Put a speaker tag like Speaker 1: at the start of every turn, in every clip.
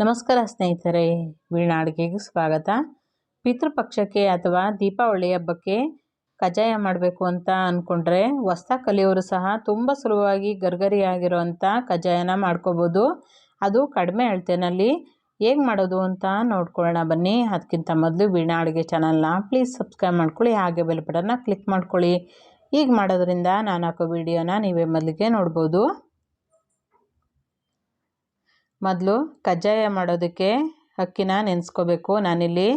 Speaker 1: ನಮಸ್ಕಾರ ಸ್ನೇಹಿತರೆ ವೀಣಾ ಅಡುಗೆಗೆ ಸ್ವಾಗತ ಪಿತೃಪಕ್ಷಕ್ಕೆ ಅಥವಾ ದೀಪಾವಳಿ ಹಬ್ಬಕ್ಕೆ ಕಜ್ಜಾಯ ಮಾಡಬೇಕು ಅಂತ ಅಂದ್ಕೊಂಡ್ರೆ ಹೊಸ ಕಲಿಯೋರು ಸಹ ತುಂಬ ಸುಲಭವಾಗಿ ಗರ್ಗರಿಯಾಗಿರೋವಂಥ ಕಜ್ಜಾಯನ ಮಾಡ್ಕೋಬೋದು. ಅದು ಕಡಿಮೆ ಅಳತೆನಲ್ಲಿ ಹೇಗೆ ಮಾಡೋದು ಅಂತ ನೋಡ್ಕೊಳ್ಳೋಣ ಬನ್ನಿ. ಅದಕ್ಕಿಂತ ಮೊದಲು ವೀಣಾ ಅಡುಗೆ ಚಾನಲ್ನ ಪ್ಲೀಸ್ ಸಬ್ಸ್ಕ್ರೈಬ್ ಮಾಡ್ಕೊಳ್ಳಿ, ಹಾಗೆ ಬೆಲ್ ಬಟನ್ನ ಕ್ಲಿಕ್ ಮಾಡ್ಕೊಳ್ಳಿ. ಹೀಗೆ ಮಾಡೋದ್ರಿಂದ ನಾನು ಹಾಕೋ ವಿಡಿಯೋನ ನೀವೇ ಮೊದಲಿಗೆ ನೋಡ್ಬೋದು. ಮೊದಲು ಕಜ್ಜಾಯ ಮಾಡೋದಕ್ಕೆ ಅಕ್ಕಿನ ನೆನೆಸ್ಕೋಬೇಕು. ನಾನಿಲ್ಲಿ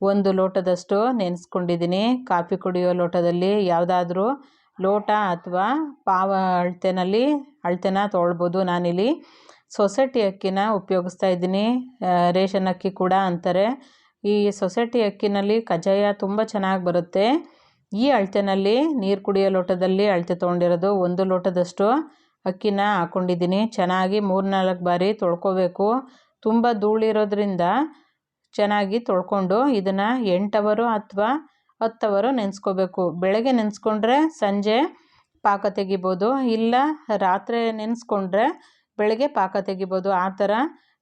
Speaker 1: ಒಂದು ಲೋಟದಷ್ಟು ನೆನೆಸ್ಕೊಂಡಿದ್ದೀನಿ. ಕಾಫಿ ಕುಡಿಯೋ ಲೋಟದಲ್ಲಿ ಯಾವುದಾದ್ರೂ ಲೋಟ ಅಥವಾ ಪಾವ ಅಳತೆನಲ್ಲಿ ಅಳತೆನ ತೊಗೊಳ್ಬೋದು ನಾನಿಲ್ಲಿ ಸೊಸೈಟಿ ಅಕ್ಕಿನ ಉಪಯೋಗಿಸ್ತಾ ಇದ್ದೀನಿ. ರೇಷನ್ ಅಕ್ಕಿ ಕೂಡ ಅಂತಾರೆ. ಈ ಸೊಸೈಟಿ ಅಕ್ಕಿನಲ್ಲಿ ಕಜ್ಜಾಯ ತುಂಬ ಚೆನ್ನಾಗಿ ಬರುತ್ತೆ. ಈ ಅಳತೆನಲ್ಲಿ ನೀರು ಕುಡಿಯೋ ಲೋಟದಲ್ಲಿ ಅಳತೆ ತೊಗೊಂಡಿರೋದು ಒಂದು ಲೋಟದಷ್ಟು ಅಕ್ಕಿನ ಹಾಕ್ಕೊಂಡಿದ್ದೀನಿ ಚೆನ್ನಾಗಿ ಮೂರು ನಾಲ್ಕು ಬಾರಿ ತೊಳ್ಕೊಬೇಕು. ತುಂಬ ಧೂಳಿರೋದ್ರಿಂದ ಚೆನ್ನಾಗಿ ತೊಳ್ಕೊಂಡು ಇದನ್ನು ಎಂಟು ಅವರು ಅಥವಾ ಹತ್ತು ಅವರು ನೆನೆಸ್ಕೋಬೇಕು. ಬೆಳಗ್ಗೆ ನೆನೆಸ್ಕೊಂಡ್ರೆ ಸಂಜೆ ಪಾಕ ತೆಗಿಬೋದು. ಇಲ್ಲ ರಾತ್ರಿ ನೆನೆಸ್ಕೊಂಡ್ರೆ ಬೆಳಗ್ಗೆ ಪಾಕ ತೆಗಿಬೋದು. ಆ ಥರ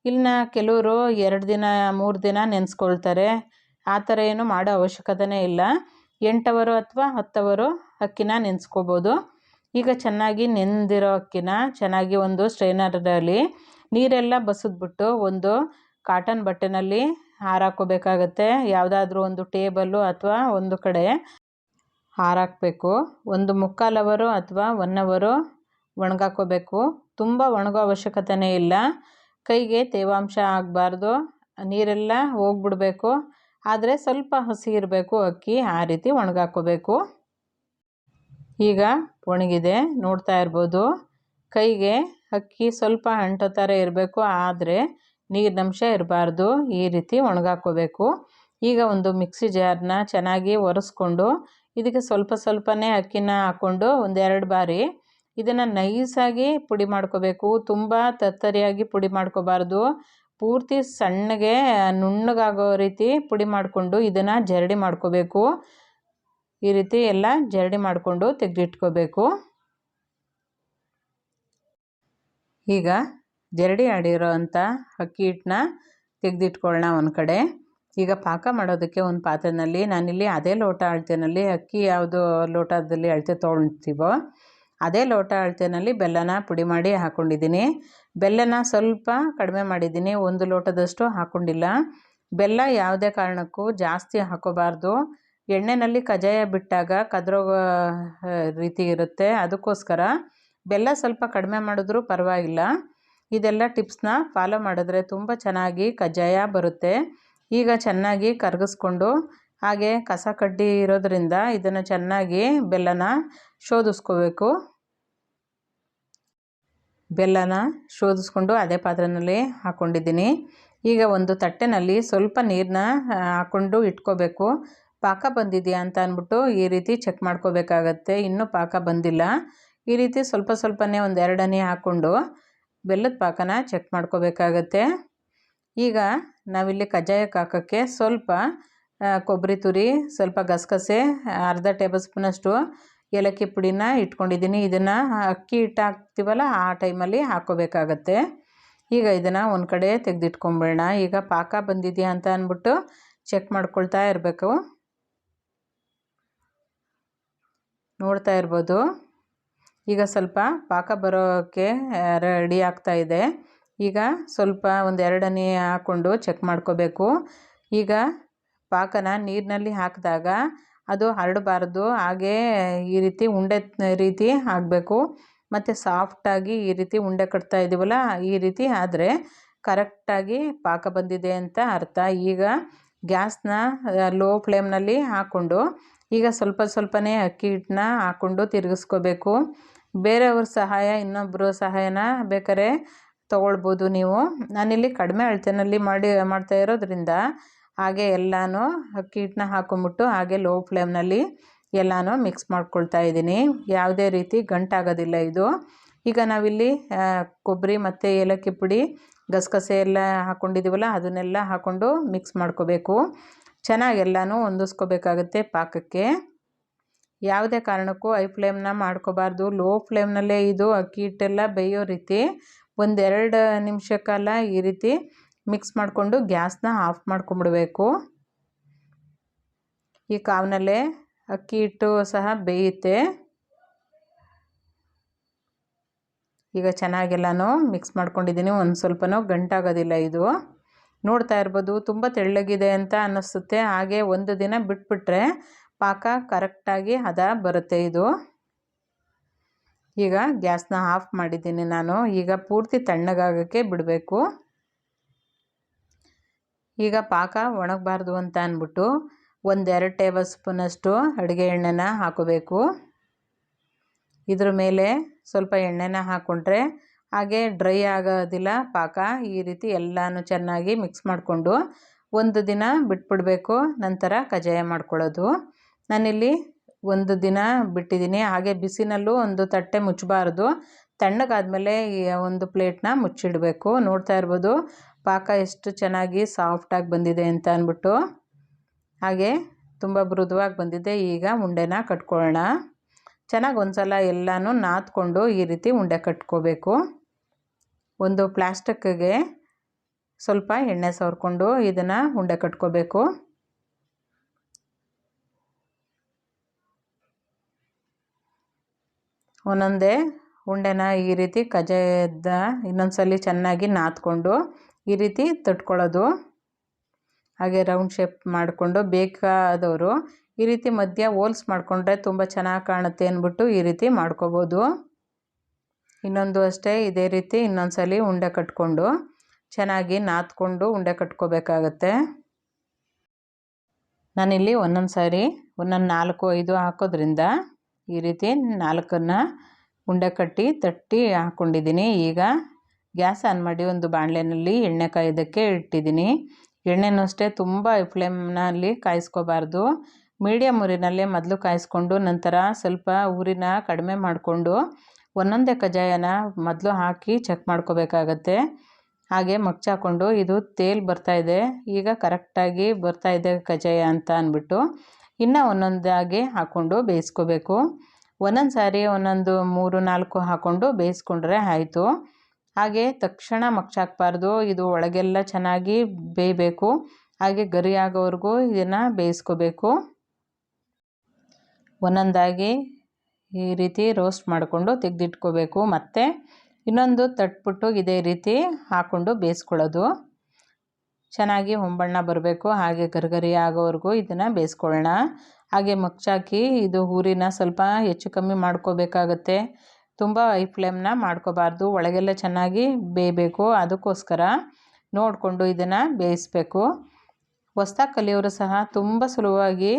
Speaker 1: ಇನ್ನು ಕೆಲವರು ಎರಡು ದಿನ, ಮೂರು ದಿನ ನೆನೆಸ್ಕೊಳ್ತಾರೆ. ಆ ಥರ ಏನು ಮಾಡೋ ಅವಶ್ಯಕತೆಯೇ ಇಲ್ಲ. ಎಂಟವರು ಅಥವಾ ಹತ್ತವರು ಅಕ್ಕಿನ ನೆನೆಸ್ಕೋಬೋದು. ಈಗ ಚೆನ್ನಾಗಿ ನೆಂದಿರೋ ಅಕ್ಕಿನ ಚೆನ್ನಾಗಿ ಒಂದು ಸ್ಟ್ರೈನರಲ್ಲಿ ನೀರೆಲ್ಲ ಬಸಿದ್ಬಿಟ್ಟು ಒಂದು ಕಾಟನ್ ಬಟ್ಟೆನಲ್ಲಿ ಹಾರಾಕೋಬೇಕಾಗತ್ತೆ ಯಾವುದಾದ್ರೂ ಒಂದು ಟೇಬಲ್ಲು ಅಥವಾ ಒಂದು ಕಡೆ ಹಾರಾಕಬೇಕು. ಒಂದು ಮುಕ್ಕಾಲು ಅವರು ಅಥವಾ ಒನ್ ಅವರು ಒಣಗಾಕೋಬೇಕು ತುಂಬ ಒಣಗೋ ಅವಶ್ಯಕತೆನೇ ಇಲ್ಲ. ಕೈಗೆ ತೇವಾಂಶ ಆಗಬಾರ್ದು. ನೀರೆಲ್ಲ ಹೋಗ್ಬಿಡಬೇಕು. ಆದರೆ ಸ್ವಲ್ಪ ಹಸಿ ಇರಬೇಕು. ಅಕ್ಕಿ ಆ ರೀತಿ ಒಣಗಾಕೋಬೇಕು ಈಗ ಒಣಗಿದೆ, ನೋಡ್ತಾ ಇರ್ಬೋದು. ಕೈಗೆ ಅಕ್ಕಿ ಸ್ವಲ್ಪ ಅಂಟೋ ಥರ ಇರಬೇಕು, ಆದರೆ ನೀರಿನಂಶ ಇರಬಾರ್ದು. ಈ ರೀತಿ ಒಣಗಾಕೋಬೇಕು. ಈಗ ಒಂದು ಮಿಕ್ಸಿ ಜಾರ್ನ ಚೆನ್ನಾಗಿ ಒರೆಸ್ಕೊಂಡು, ಇದಕ್ಕೆ ಸ್ವಲ್ಪ ಸ್ವಲ್ಪನೇ ಅಕ್ಕಿನ ಹಾಕ್ಕೊಂಡು ಒಂದೆರಡು ಬಾರಿ ಇದನ್ನು ನೈಸಾಗಿ ಪುಡಿ ಮಾಡ್ಕೋಬೇಕು. ತುಂಬ ತತ್ತರಿಯಾಗಿ ಪುಡಿ ಮಾಡ್ಕೋಬಾರ್ದು. ಪೂರ್ತಿ ಸಣ್ಣಗೆ, ನುಣ್ಣಗಾಗೋ ರೀತಿ ಪುಡಿ ಮಾಡಿಕೊಂಡು ಇದನ್ನು ಜರಡಿ ಮಾಡ್ಕೋಬೇಕು. ಈ ರೀತಿ ಎಲ್ಲ ಜರಡಿ ಮಾಡಿಕೊಂಡು ತೆಗೆದಿಟ್ಕೋಬೇಕು. ಈಗ ಜರಡಿ ಆಡಿರೋ ಅಂಥ ಅಕ್ಕಿ ಹಿಟ್ಟನ್ನ ತೆಗೆದಿಟ್ಕೊಳ್ಳೋಣ ಒಂದು ಕಡೆ. ಈಗ ಪಾಕ ಮಾಡೋದಕ್ಕೆ ಒಂದು ಪಾತ್ರೆಯಲ್ಲಿ ನಾನಿಲ್ಲಿ ಅದೇ ಲೋಟ ಅಳತೆಯಲ್ಲಿ ಅಕ್ಕಿ ಯಾವುದು ಲೋಟದಲ್ಲಿ ಅಳತೆ ತೊಗೊಳ್ತೀವೋ ಅದೇ ಲೋಟ ಅಳತೆಯಲ್ಲಿ ಬೆಲ್ಲನ ಪುಡಿ ಮಾಡಿ ಹಾಕ್ಕೊಂಡಿದ್ದೀನಿ ಬೆಲ್ಲನ ಸ್ವಲ್ಪ ಕಡಿಮೆ ಮಾಡಿದ್ದೀನಿ, ಒಂದು ಲೋಟದಷ್ಟು ಹಾಕ್ಕೊಂಡಿಲ್ಲ ಬೆಲ್ಲ ಯಾವುದೇ ಕಾರಣಕ್ಕೂ ಜಾಸ್ತಿ ಹಾಕೋಬಾರ್ದು. ಎಣ್ಣೆಯಲ್ಲಿ ಕಜ್ಜಾಯ ಬಿಟ್ಟಾಗ ಕದ್ರೋಗೋ ರೀತಿ ಇರುತ್ತೆ. ಅದಕ್ಕೋಸ್ಕರ ಬೆಲ್ಲ ಸ್ವಲ್ಪ ಕಡಿಮೆ ಮಾಡಿದ್ರೂ ಪರವಾಗಿಲ್ಲ. ಇದೆಲ್ಲ ಟಿಪ್ಸ್ನ ಫಾಲೋ ಮಾಡಿದ್ರೆ ತುಂಬ ಚೆನ್ನಾಗಿ ಕಜ್ಜಾಯ ಬರುತ್ತೆ. ಈಗ ಚೆನ್ನಾಗಿ ಕರಗಿಸ್ಕೊಂಡು ಹಾಗೆ ಕಸ ಕಡ್ಡಿ ಇರೋದರಿಂದ ಇದನ್ನು ಚೆನ್ನಾಗಿ ಬೆಲ್ಲನ ಶೋಧಿಸ್ಕೋಬೇಕು. ಬೆಲ್ಲನ ಶೋಧಿಸ್ಕೊಂಡು ಅದೇ ಪಾತ್ರೆಯಲ್ಲಿ ಹಾಕ್ಕೊಂಡಿದ್ದೀನಿ ಈಗ ಒಂದು ತಟ್ಟೆನಲ್ಲಿ ಸ್ವಲ್ಪ ನೀರನ್ನ ಹಾಕ್ಕೊಂಡು ಇಟ್ಕೋಬೇಕು. ಪಾಕ ಬಂದಿದೆಯಾ ಅಂತ ಅಂದ್ಬಿಟ್ಟು ಈ ರೀತಿ ಚೆಕ್ ಮಾಡ್ಕೋಬೇಕಾಗತ್ತೆ. ಇನ್ನೂ ಪಾಕ ಬಂದಿಲ್ಲ. ಈ ರೀತಿ ಸ್ವಲ್ಪ ಸ್ವಲ್ಪನೇ ಒಂದು ಎರಡನೇ ಹಾಕ್ಕೊಂಡು ಬೆಲ್ಲದ ಪಾಕನ ಚೆಕ್ ಮಾಡ್ಕೋಬೇಕಾಗತ್ತೆ. ಈಗ ನಾವಿಲ್ಲಿ ಕಜ್ಜಾಯಕ್ಕೆ ಹಾಕೋಕ್ಕೆ ಸ್ವಲ್ಪ ಕೊಬ್ಬರಿ ತುರಿ, ಸ್ವಲ್ಪ ಗಸಗಸೆ, ಅರ್ಧ ಟೇಬಲ್ ಸ್ಪೂನಷ್ಟು ಏಲಕ್ಕಿ ಪುಡಿನ ಇಟ್ಕೊಂಡಿದ್ದೀನಿ. ಇದನ್ನು ಅಕ್ಕಿ ಹಿಟ್ಟು ಹಾಕ್ತೀವಲ್ಲ ಆ ಟೈಮಲ್ಲಿ ಹಾಕ್ಕೋಬೇಕಾಗತ್ತೆ. ಈಗ ಇದನ್ನು ಒಂದು ಕಡೆ ತೆಗೆದಿಟ್ಕೊಂಬಿಡೋಣ. ಈಗ ಪಾಕ ಬಂದಿದೆಯಾ ಅಂತ ಅಂದ್ಬಿಟ್ಟು ಚೆಕ್ ಮಾಡ್ಕೊಳ್ತಾ ಇರಬೇಕು. ನೋಡ್ತಾ ಇರ್ಬೋದು. ಈಗ ಸ್ವಲ್ಪ ಪಾಕ ಬರೋಕ್ಕೆ ರೆಡಿ ಆಗ್ತಾ ಇದೆ. ಈಗ ಸ್ವಲ್ಪ ಒಂದು ಎರಡನೇ ಹಾಕ್ಕೊಂಡು ಚೆಕ್ ಮಾಡ್ಕೋಬೇಕು. ಈಗ ಪಾಕನ ನೀರಿನಲ್ಲಿ ಹಾಕಿದಾಗ ಅದು ಹರಡಬಾರ್ದು. ಹಾಗೇ ಈ ರೀತಿ ಉಂಡೆ ರೀತಿ ಆಗಬೇಕು ಮತ್ತು ಸಾಫ್ಟಾಗಿ ಈ ರೀತಿ ಉಂಡೆ ಕಟ್ತಾ ಇದ್ದೀವಲ್ಲ ಈ ರೀತಿ ಆದರೆ ಕರೆಕ್ಟಾಗಿ ಪಾಕ ಬಂದಿದೆ ಅಂತ ಅರ್ಥ. ಈಗ ಗ್ಯಾಸ್ನ ಲೋ ಫ್ಲೇಮ್ನಲ್ಲಿ ಹಾಕ್ಕೊಂಡು ಈಗ ಸ್ವಲ್ಪ ಸ್ವಲ್ಪನೇ ಅಕ್ಕಿ ಹಿಟ್ಟನ್ನ ಹಾಕ್ಕೊಂಡು ತಿರುಗಿಸ್ಕೋಬೇಕು. ಬೇರೆಯವ್ರ ಸಹಾಯ ಇನ್ನೊಬ್ಬರ ಸಹಾಯನ ಬೇಕಾದ್ರೆ ತೊಗೊಳ್ಬೋದು ನೀವು. ನಾನಿಲ್ಲಿ ಕಡಿಮೆ ಅಳತೆನಲ್ಲಿ ಮಾಡಿ, ಮಾಡ್ತಾ ಇರೋದ್ರಿಂದ ಹಾಗೆ ಎಲ್ಲನೂ ಅಕ್ಕಿ ಹಿಟ್ಟನ್ನ ಹಾಕೊಂಬಿಟ್ಟು ಹಾಗೆ ಲೋ ಫ್ಲೇಮ್ನಲ್ಲಿ ಎಲ್ಲನೂ ಮಿಕ್ಸ್ ಮಾಡ್ಕೊಳ್ತಾ ಇದ್ದೀನಿ. ಯಾವುದೇ ರೀತಿ ಗಂಟಾಗೋದಿಲ್ಲ ಇದು. ಈಗ ನಾವಿಲ್ಲಿ ಕೊಬ್ಬರಿ ಮತ್ತು ಏಲಕ್ಕಿ ಪುಡಿ ಗಸಗಸೆ ಎಲ್ಲ ಹಾಕ್ಕೊಂಡಿದ್ದೀವಲ್ಲ ಅದನ್ನೆಲ್ಲ ಹಾಕ್ಕೊಂಡು ಮಿಕ್ಸ್ ಮಾಡ್ಕೋಬೇಕು. ಚೆನ್ನಾಗಿ ಎಲ್ಲನೂ ಹೊಂದಿಸ್ಕೋಬೇಕಾಗುತ್ತೆ ಪಾಕಕ್ಕೆ. ಯಾವುದೇ ಕಾರಣಕ್ಕೂ ಐ ಫ್ಲೇಮ್ನ ಮಾಡ್ಕೋಬಾರ್ದು. ಲೋ ಫ್ಲೇಮ್ನಲ್ಲೇ ಇದು, ಅಕ್ಕಿ ಹಿಟ್ಟೆಲ್ಲ ಬೇಯೋ ರೀತಿ ಒಂದೆರಡು ನಿಮಿಷ ಕಾಲ ಈ ರೀತಿ ಮಿಕ್ಸ್ ಮಾಡಿಕೊಂಡು ಗ್ಯಾಸ್ನ ಆಫ್ ಮಾಡ್ಕೊಂಬಿಡಬೇಕು. ಈ ಕಾವಿನಲ್ಲೇ ಅಕ್ಕಿ ಹಿಟ್ಟು ಸಹ ಬೇಯುತ್ತೆ. ಈಗ ಚೆನ್ನಾಗೆಲ್ಲನೂ ಮಿಕ್ಸ್ ಮಾಡ್ಕೊಂಡಿದ್ದೀನಿ. ಒಂದು ಸ್ವಲ್ಪನೂ ಗಂಟಾಗೋದಿಲ್ಲ ಇದು. ನೋಡ್ತಾ ಇರ್ಬೋದು, ತುಂಬ ತೆಳ್ಳಗಿದೆ ಅಂತ ಅನ್ನಿಸುತ್ತೆ. ಹಾಗೆ ಒಂದು ದಿನ ಬಿಟ್ಬಿಟ್ರೆ ಪಾಕ ಕರೆಕ್ಟಾಗಿ ಹದ ಬರುತ್ತೆ ಇದು. ಈಗ ಗ್ಯಾಸ್ನ ಆಫ್ ಮಾಡಿದ್ದೀನಿ ನಾನು. ಈಗ ಪೂರ್ತಿ ತಣ್ಣಗಾಗೋಕ್ಕೆ ಬಿಡಬೇಕು. ಈಗ ಪಾಕ ಒಣಗಬಾರ್ದು ಅಂತ ಅಂದ್ಬಿಟ್ಟು ಒಂದೆರಡು ಟೇಬಲ್ ಸ್ಪೂನಷ್ಟು ಅಡುಗೆ ಎಣ್ಣೆನ ಹಾಕೋಬೇಕು. ಇದ್ರ ಮೇಲೆ ಸ್ವಲ್ಪ ಎಣ್ಣೆನ ಹಾಕ್ಕೊಂಡ್ರೆ ಹಾಗೆ ಡ್ರೈ ಆಗೋದಿಲ್ಲ ಪಾಕ. ಈ ರೀತಿ ಎಲ್ಲನೂ ಚೆನ್ನಾಗಿ ಮಿಕ್ಸ್ ಮಾಡಿಕೊಂಡು ಒಂದು ದಿನ ಬಿಟ್ಬಿಡಬೇಕು. ನಂತರ ಕಜ್ಜಾಯ ಮಾಡ್ಕೊಳ್ಳೋದು. ನಾನಿಲ್ಲಿ ಒಂದು ದಿನ ಬಿಟ್ಟಿದ್ದೀನಿ. ಹಾಗೆ ಬಿಸಿನಲ್ಲೂ ಒಂದು ತಟ್ಟೆ ಮುಚ್ಚಬಾರ್ದು. ತಣ್ಣಗಾದಮೇಲೆ ಈ ಒಂದು ಪ್ಲೇಟ್ನ ಮುಚ್ಚಿಡಬೇಕು. ನೋಡ್ತಾ ಇರ್ಬೋದು ಪಾಕ ಎಷ್ಟು ಚೆನ್ನಾಗಿ ಸಾಫ್ಟಾಗಿ ಬಂದಿದೆ ಅಂತ ಅಂದ್ಬಿಟ್ಟು. ಹಾಗೆ ತುಂಬ ಮೃದುವಾಗಿ ಬಂದಿದೆ. ಈಗ ಉಂಡೆನ ಕಟ್ಕೊಳ್ಳೋಣ. ಚೆನ್ನಾಗಿ ಒಂದು ಸಲ ಎಲ್ಲನೂ ನಾದ್ಕೊಂಡು ಈ ರೀತಿ ಉಂಡೆ ಕಟ್ಕೋಬೇಕು. ಒಂದು ಪ್ಲಾಸ್ಟಿಕ್ಗೆ ಸ್ವಲ್ಪ ಎಣ್ಣೆ ಸವರ್ಕೊಂಡು ಇದನ್ನು ಉಂಡೆ ಕಟ್ಕೋಬೇಕು. ಒಂದೊಂದೇ ಉಂಡೆನ ಈ ರೀತಿ ಕಜಾಯದ ಇನ್ನೊಂದ್ಸಲಿ ಚೆನ್ನಾಗಿ ನಾದ್ಕೊಂಡು ಈ ರೀತಿ ತಟ್ಕೊಳ್ಳೋದು. ಹಾಗೆ ರೌಂಡ್ ಶೇಪ್ ಮಾಡಿಕೊಂಡು ಬೇಕಾದವರು ಈ ರೀತಿ ಮಧ್ಯ ಹೋಲ್ಸ್ ಮಾಡಿಕೊಂಡ್ರೆ ತುಂಬ ಚೆನ್ನಾಗಿ ಕಾಣುತ್ತೆ ಅಂದ್ಬಿಟ್ಟು ಈ ರೀತಿ ಮಾಡ್ಕೋಬೋದು. ಇನ್ನೊಂದು ಅಷ್ಟೇ ಇದೇ ರೀತಿ ಇನ್ನೊಂದು ಸಲ ಉಂಡೆ ಕಟ್ಕೊಂಡು ಚೆನ್ನಾಗಿ ನಾದ್ಕೊಂಡು ಉಂಡೆ ಕಟ್ಕೋಬೇಕಾಗತ್ತೆ. ನಾನಿಲ್ಲಿ ಒಂದೊಂದು ಸಾರಿ ಒಂದೊಂದು ನಾಲ್ಕು ಐದು ಹಾಕೋದ್ರಿಂದ ಈ ರೀತಿ ನಾಲ್ಕನ್ನು ಉಂಡೆ ಕಟ್ಟಿ ತಟ್ಟಿ ಹಾಕ್ಕೊಂಡಿದ್ದೀನಿ ಈಗ ಗ್ಯಾಸ್ ಆನ್ ಮಾಡಿ ಒಂದು ಬಾಣಲೆಯಲ್ಲಿ ಎಣ್ಣೆ ಕಾಯೋದಕ್ಕೆ ಇಟ್ಟಿದ್ದೀನಿ. ಎಣ್ಣೆನೂ ಅಷ್ಟೇ ತುಂಬ ಫ್ಲೇಮ್ನಲ್ಲಿ ಕಾಯಿಸ್ಕೋಬಾರ್ದು. ಮೀಡಿಯಮ್ ಊರಿನಲ್ಲೇ ಮೊದಲು ಕಾಯಿಸ್ಕೊಂಡು ನಂತರ ಸ್ವಲ್ಪ ಊರಿನ ಕಡಿಮೆ ಮಾಡಿಕೊಂಡು ಒಂದೊಂದೇ ಕಜ್ಜಾಯನ ಮೊದಲು ಹಾಕಿ ಚೆಕ್ ಮಾಡ್ಕೋಬೇಕಾಗತ್ತೆ. ಹಾಗೆ ಮಗ್ಚಾಕೊಂಡು ಇದು ತೇಲ್ ಬರ್ತಾಯಿದೆ ಈಗ ಕರೆಕ್ಟಾಗಿ ಬರ್ತಾಯಿದೆ ಕಜ್ಜಾಯ ಅಂತ ಅಂದ್ಬಿಟ್ಟು ಇನ್ನು ಒಂದೊಂದಾಗಿ ಹಾಕ್ಕೊಂಡು ಬೇಯಿಸ್ಕೋಬೇಕು. ಒಂದೊಂದು ಸಾರಿ ಒಂದೊಂದು ಮೂರು, ನಾಲ್ಕು ಹಾಕ್ಕೊಂಡು ಬೇಯಿಸ್ಕೊಂಡ್ರೆ ಆಯಿತು. ಹಾಗೆ ತಕ್ಷಣ ಮಗ್ಚಾಕ್ಬಾರ್ದು. ಇದು ಒಳಗೆಲ್ಲ ಚೆನ್ನಾಗಿ ಬೇಯಬೇಕು. ಹಾಗೆ ಗರಿ ಆಗೋವರೆಗೂ ಇದನ್ನು ಬೇಯಿಸ್ಕೋಬೇಕು. ಒಂದೊಂದಾಗಿ ಈ ರೀತಿ ರೋಸ್ಟ್ ಮಾಡಿಕೊಂಡು ತೆಗೆದಿಟ್ಕೋಬೇಕು. ಮತ್ತು ಇನ್ನೊಂದು ತಟ್ಬಿಟ್ಟು ಇದೇ ರೀತಿ ಹಾಕ್ಕೊಂಡು ಬೇಯಿಸ್ಕೊಳ್ಳೋದು. ಚೆನ್ನಾಗಿ ಹೊಂಬಣ್ಣ ಬರಬೇಕು. ಹಾಗೆ ಗರಿಗರಿ ಆಗೋವರೆಗೂ ಇದನ್ನು ಬೇಯಿಸ್ಕೊಳ್ಳೋಣ. ಹಾಗೆ ಮಗ್ಚಾಕಿ ಇದು ಊರಿನ ಸ್ವಲ್ಪ ಹೆಚ್ಚು ಕಮ್ಮಿ ಮಾಡ್ಕೋಬೇಕಾಗತ್ತೆ. ತುಂಬ ಐ ಫ್ಲೇಮ್ನ ಮಾಡ್ಕೋಬಾರ್ದು. ಒಳಗೆಲ್ಲ ಚೆನ್ನಾಗಿ ಬೇಯಬೇಕು. ಅದಕ್ಕೋಸ್ಕರ ನೋಡಿಕೊಂಡು ಇದನ್ನು ಬೇಯಿಸ್ಬೇಕು. ಹೊಸ್ದಾಗಿ ಕಲಿಯೋರು ಸಹ ತುಂಬ ಸುಲಭವಾಗಿ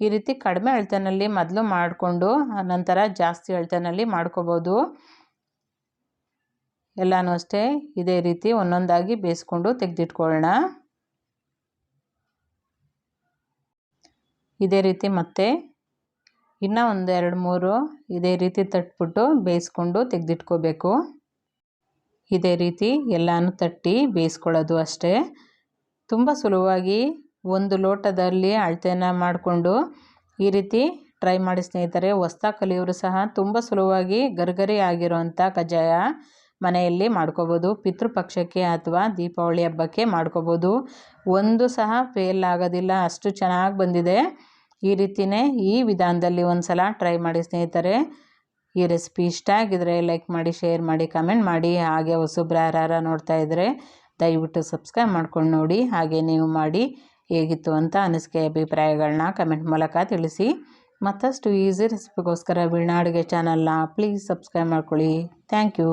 Speaker 1: ಈ ರೀತಿ ಕಡಿಮೆ ಅಳತೆನಲ್ಲಿ ಮೊದಲು ಮಾಡಿಕೊಂಡು ನಂತರ ಜಾಸ್ತಿ ಅಳತೆನಲ್ಲಿ ಮಾಡ್ಕೋಬೋದು. ಎಲ್ಲನೂ ಅಷ್ಟೇ, ಇದೇ ರೀತಿ ಒಂದೊಂದಾಗಿ ಬೇಯಿಸ್ಕೊಂಡು ತೆಗೆದಿಟ್ಕೊಳ್ಳೋಣ. ಇದೇ ರೀತಿ ಮತ್ತೆ ಇನ್ನೂ ಒಂದು ಎರಡು ಮೂರು ಇದೇ ರೀತಿ ತಟ್ಬಿಟ್ಟು ಬೇಯಿಸ್ಕೊಂಡು ತೆಗೆದಿಟ್ಕೋಬೇಕು. ಇದೇ ರೀತಿ ಎಲ್ಲನೂ ತಟ್ಟಿ ಬೇಯಿಸ್ಕೊಳ್ಳೋದು ಅಷ್ಟೇ. ತುಂಬ ಸುಲಭವಾಗಿ ಒಂದು ಲೋಟದಲ್ಲಿ ಅಳತೆನ ಮಾಡಿಕೊಂಡು ಈ ರೀತಿ ಟ್ರೈ ಮಾಡಿ ಸ್ನೇಹಿತರೆ, ಹೊಸ್ತಾ ಕಲಿಯೋರು ಸಹ ತುಂಬ ಸುಲಭವಾಗಿ ಗರ್ಗರಿ ಆಗಿರುವಂಥ ಕಜ್ಜಾಯ ಮನೆಯಲ್ಲಿ ಮಾಡ್ಕೋಬೋದು. ಪಿತೃಪಕ್ಷಕ್ಕೆ ಅಥವಾ ದೀಪಾವಳಿ ಹಬ್ಬಕ್ಕೆ ಮಾಡ್ಕೋಬೋದು. ಒಂದು ಸಹ ಫೇಲ್ ಆಗೋದಿಲ್ಲ, ಅಷ್ಟು ಚೆನ್ನಾಗಿ ಬಂದಿದೆ. ಈ ರೀತಿಯೇ ಈ ವಿಧಾನದಲ್ಲಿ ಒಂದು ಸಲ ಟ್ರೈ ಮಾಡಿ ಸ್ನೇಹಿತರೆ, ಈ ರೆಸಿಪಿ ಇಷ್ಟ ಆಗಿದ್ರೆ ಲೈಕ್ ಮಾಡಿ ಶೇರ್ ಮಾಡಿ ಕಮೆಂಟ್ ಮಾಡಿ, ಹಾಗೆ ಹೊಸಬ್ರು ಯಾರು ನೋಡ್ತಾ ಇದ್ದರೆ ದಯವಿಟ್ಟು ಸಬ್ಸ್ಕ್ರೈಬ್ ಮಾಡ್ಕೊಂಡು ನೋಡಿ. ಹಾಗೆ ನೀವು ಮಾಡಿ ಹೇಗಿತ್ತು ಅಂತ ಅನಿಸಿಕೆ ಅಭಿಪ್ರಾಯಗಳನ್ನ ಕಮೆಂಟ್ ಮೂಲಕ ತಿಳಿಸಿ. ಮತ್ತಷ್ಟು ಈಸಿ ರೆಸಿಪಿಗೋಸ್ಕರ ವೀಣಾ ಅಡುಗೆ ಚಾನಲ್ನ ಪ್ಲೀಸ್ ಸಬ್ಸ್ಕ್ರೈಬ್ ಮಾಡ್ಕೊಳ್ಳಿ. Thank you.